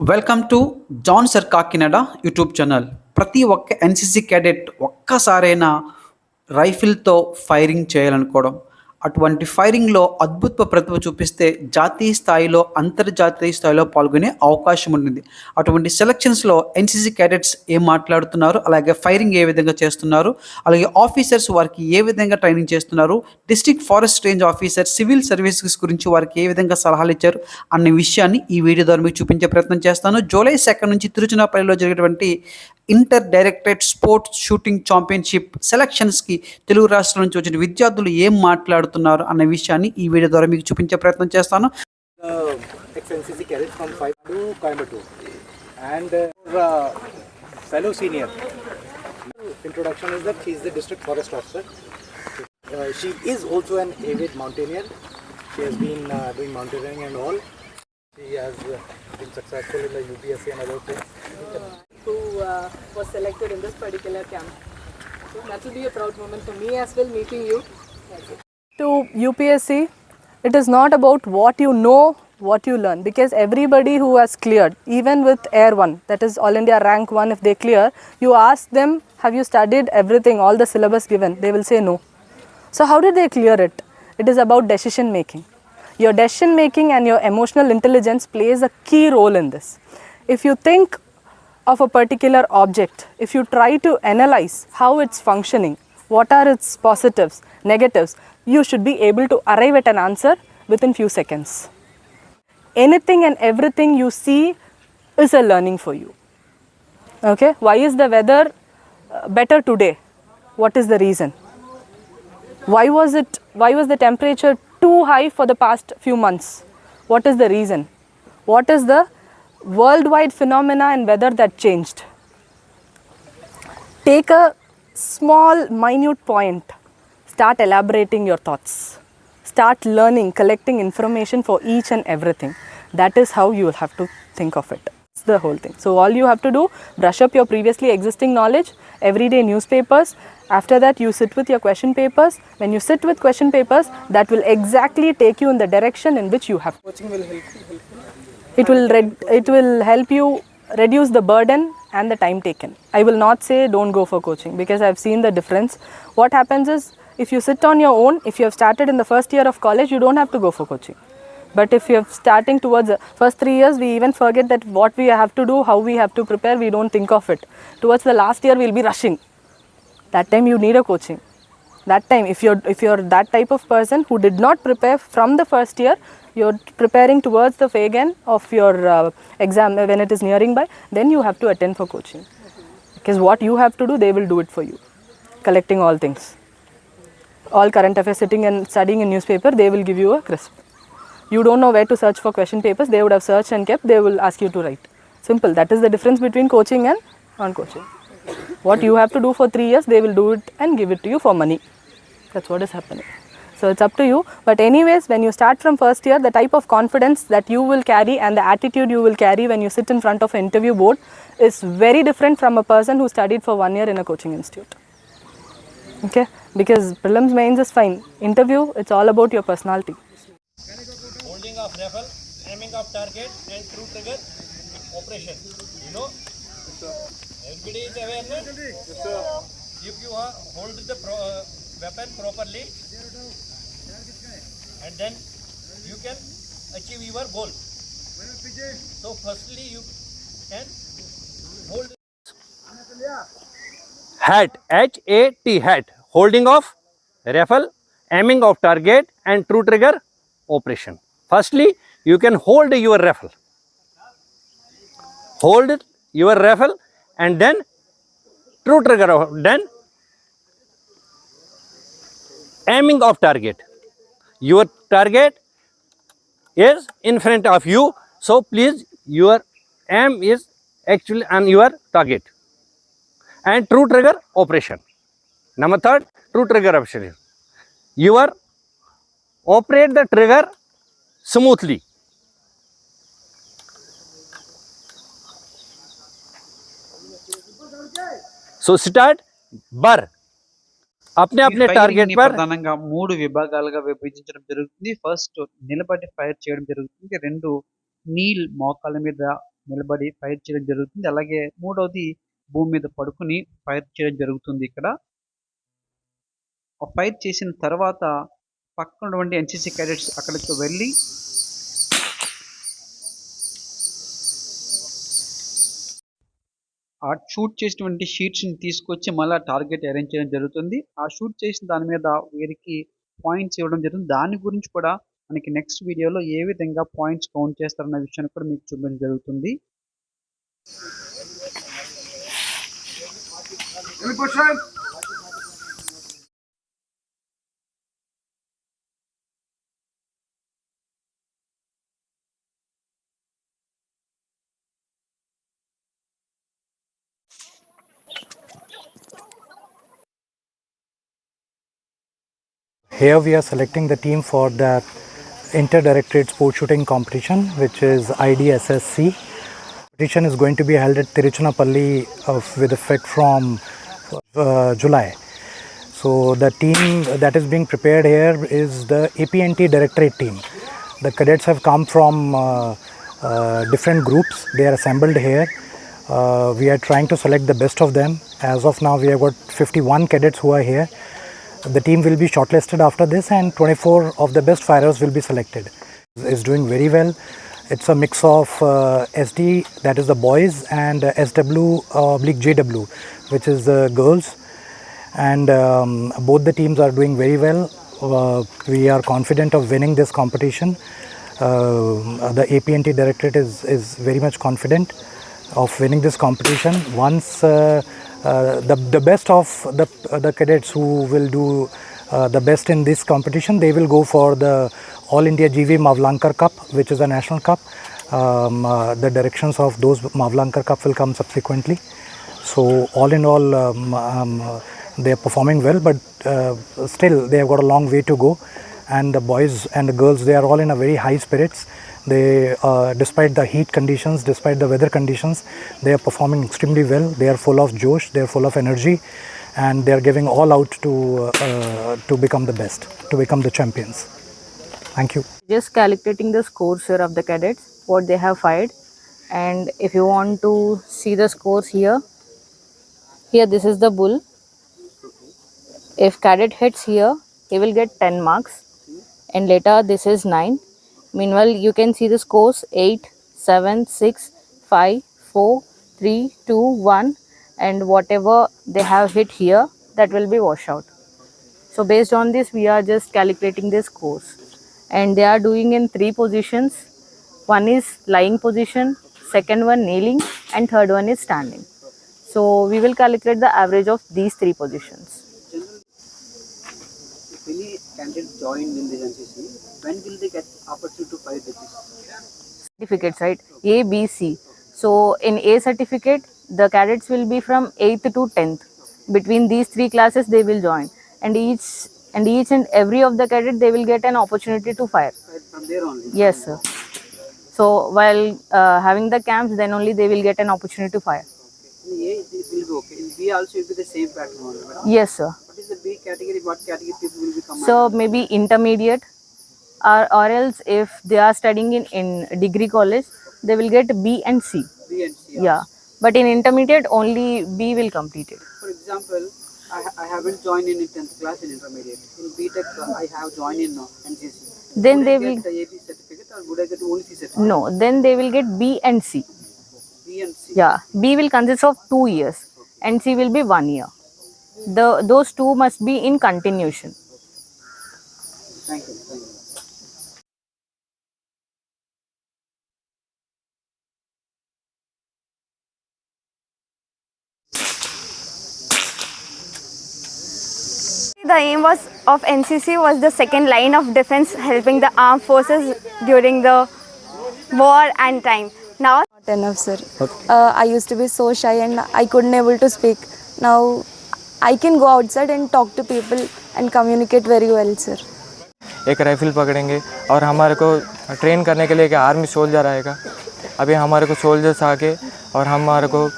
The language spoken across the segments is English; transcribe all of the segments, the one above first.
Welcome to John sir Kakinada YouTube channel ప్రతి ఒక్క NCC cadet ఒక్కసారైనా రైఫిల్తో ఫైరింగ్ చేయాలనుకోవడం అటువంటి ఫైరింగ్లో అద్భుత ప్రతిభ చూపిస్తే జాతీయ స్థాయిలో అంతర్జాతీయ స్థాయిలో పాల్గొనే అవకాశం ఉంటుంది. అటువంటి సెలక్షన్స్లో ఎన్సీసీ క్యాడెట్స్ ఏం మాట్లాడుతున్నారు? అలాగే ఫైరింగ్ ఏ విధంగా చేస్తున్నారు? అలాగే ఆఫీసర్స్ వారికి ఏ విధంగా ట్రైనింగ్ చేస్తున్నారు? District forest range officer civil services గురించి వారికి ఏ విధంగా సలహాలు ఇచ్చారు? అనే విషయాన్ని ఈ వీడియో ద్వారా మీకు చూపించే ప్రయత్నం చేస్తాను. జూలై సెకండ్ నుంచి తిరుచునాపల్లిలో జరిగేటువంటి inter directorate sports shooting championship సెలక్షన్స్కి Telugu రాష్ట్రాల నుంచి వచ్చిన విద్యార్థులు ఏం మాట్లాడుతున్నారు అన్న విషయాన్ని ఈ వీడియో ద్వారా మీకు చూపించే ప్రయత్నం చేస్తాను And uh, fellow senior, introduction is that she is the district forest officer. Uh, she is also an avid mountaineer. She has been uh, doing mountaineering and all. She has uh, been successful in the UPSC and other things. Uh, was selected in this particular camp. So that will be a proud moment for me as well meeting you. to UPSC, it is not about what you know, what you learn, because everybody who has cleared, even with Air 1, that is All India rank 1, if they clear, you ask them, Have you studied everything, all the syllabus given? They will say no. So, how did they clear it? It is about decision making. Your decision making and your emotional intelligence plays a key role in this. If you think of a particular object, if you try to analyze how it's functioning, what are its positives, negatives, you should be able to arrive at an answer within few seconds. Anything and everything you see is a learning for you. Okay? Why is the weather uh, better today? What is the reason? Why was it why was the temperature too high for the past few months? What is the reason? What is the worldwide phenomena and weather that changed? Take a small minute point. Start elaborating your thoughts. Start learning, collecting information for each and everything. That is how you will have to think of it. It's the whole thing. So all you have to do, brush up your previously existing knowledge, everyday newspapers. After that, you sit with your question papers. When you sit with question papers, that will exactly take you in the direction in which you have. Coaching will help, help It will red, it will help you reduce the burden and the time taken. I will not say don't go for coaching because I've seen the difference. What happens is if you sit on your own, if you have started in the first year of college, you don't have to go for coaching. But if you're starting towards the first three years, we even forget that what we have to do, how we have to prepare, we don't think of it. Towards the last year, we'll be rushing. That time you need a coaching. That time, if you're if you're that type of person who did not prepare from the first year, you're preparing towards the Fagan of your uh, exam when it is nearing by, then you have to attend for coaching. Because what you have to do, they will do it for you. Collecting all things all current affairs sitting and studying in newspaper they will give you a crisp you don't know where to search for question papers they would have searched and kept they will ask you to write simple that is the difference between coaching and non coaching what you have to do for 3 years they will do it and give it to you for money. That's what is happening. So it's up to you. But anyways when you start from first year the type of confidence that you will carry and the attitude you will carry when you sit in front of an interview board is very different from a person who studied for one year in a coaching institute. Okay? Because prelims mains is fine. Interview it's all about your personality. Holding of rifle, aiming of target, and true trigger operation. You know, everybody is aware. No? If you hold the pro, uh, weapon properly, and then you can achieve your goal. So, firstly, you can hold. Hat, H A T, hat, holding of rifle, aiming of target, and true trigger operation. Firstly, you can hold your rifle. Hold your rifle and then true trigger, of- then aiming of target. Your target is in front of you, so please your aim is actually on your target. And true trigger operation. Number third, true trigger operation. Your operate the trigger smoothly. So start బర్ అప్నే అప్నే target per ప్రధానంగా మూడు విభాగాలుగా విభజించడం జరుగుతుంది. First నిలబడి fire చేయడం జరుగుతుంది. రెండు నీల్ మోకాల మీద నిలబడి ఫైర్ చేయడం జరుగుతుంది. అలాగే మూడవది భూమి మీద పడుకుని ఫైర్ చేయడం జరుగుతుంది ఇక్కడ. ఫైర్ చేసిన తర్వాత పక్కనటువంటి ఎన్సీసీ క్యాడెట్స్ అక్కడికి వెళ్ళి ఆ షూట్ చేసినటువంటి షీట్స్ని తీసుకొచ్చి మళ్ళీ టార్గెట్ అరేంజ్ చేయడం జరుగుతుంది. ఆ షూట్ చేసిన దాని మీద వీరికి పాయింట్స్ ఇవ్వడం జరుగుతుంది. దాని గురించి కూడా మనకి నెక్స్ట్ వీడియోలో ఏ విధంగా పాయింట్స్ కౌంట్ చేస్తారన్న విషయాన్ని కూడా మీకు చూపించడం జరుగుతుంది. Here we are selecting the team for the Inter-Directorate Sport Shooting Competition, which is IDSSC. Competition is going to be held at Tiruchinappalli of, with effect from uh, July. So the team that is being prepared here is the APNT Directorate team. The cadets have come from uh, uh, different groups. They are assembled here. Uh, we are trying to select the best of them. As of now, we have got 51 cadets who are here. The team will be shortlisted after this, and 24 of the best firers will be selected. Is doing very well. It's a mix of uh, SD, that is the boys, and uh, SW oblique JW, which is the girls. And um, both the teams are doing very well. Uh, we are confident of winning this competition. Uh, the APNT directorate is, is very much confident of winning this competition. Once uh, uh, the, the best of the, the cadets who will do uh, the best in this competition, they will go for the All India GV Mavlankar Cup, which is a national cup. Um, uh, the directions of those Mavlankar Cup will come subsequently. So all in all, um, um, they are performing well, but uh, still they have got a long way to go. And the boys and the girls, they are all in a very high spirits. They, uh, despite the heat conditions, despite the weather conditions, they are performing extremely well. They are full of josh, they are full of energy, and they are giving all out to uh, to become the best, to become the champions. Thank you. just calculating the scores here of the cadets what they have fired and if you want to see the scores here here this is the bull if cadet hits here he will get 10 marks and later this is 9 meanwhile you can see the scores 8 7 6 5 4 3 2 1 and whatever they have hit here that will be washed out. So based on this we are just calculating the scores. And they are doing in three positions. One is lying position second one kneeling and third one is standing. So we will calculate the average of these three positions joined in this NCC, when will they get opportunity to fight the certificates right? A b c. So in a certificate the cadets will be from 8th to 10th between these three classes they will join. And each and each and every of the cadet they will get an opportunity to fire From there only. yes sir. So while uh, having the camps then only they will get an opportunity to fire In A, it will be okay. In B also it will be the same pattern. Yes sir is the B category? What category people will be commanded? So maybe intermediate or, or else if they are studying in, in degree college, they will get B and C. B and C. Yeah. But in intermediate, only B will complete it. For example, I, I haven't joined in 10th class in intermediate. In BTech, uh, I have joined in uh, NCC. Then would they I will, get the AP certificate or would I get only C certificate? no, then they will get B and C. B and C. Yeah. B will consist of two years and C will be one year. The, those two must be in continuation. Thank you. Thank you. The aim was of NCC was the second line of defense, helping the armed forces during the war and time. Now not enough sir uh, i used to be so shy and i couldn't able to speak now i can go outside and talk to people and communicate very well sir एक rifle पकड़ेंगे और हमारे को train करने के लिए एक army soldier आएगा अभी हमारे को सोल्जर्स आके और हमारे को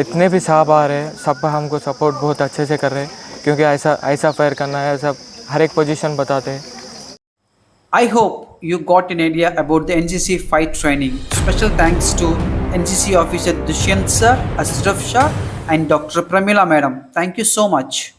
इतने भी साहब आ रहे हैं सब हमको सपोर्ट बहुत अच्छे से कर रहे हैं क्योंकि ऐसा ऐसा फायर करना है ऐसा हर एक पोजीशन बताते हैं I hope you got an idea about the NCC fight training. Special thanks to NCC officer Dushyant sir, Ashraf Shah and Dr. Pramila madam. Thank you so much.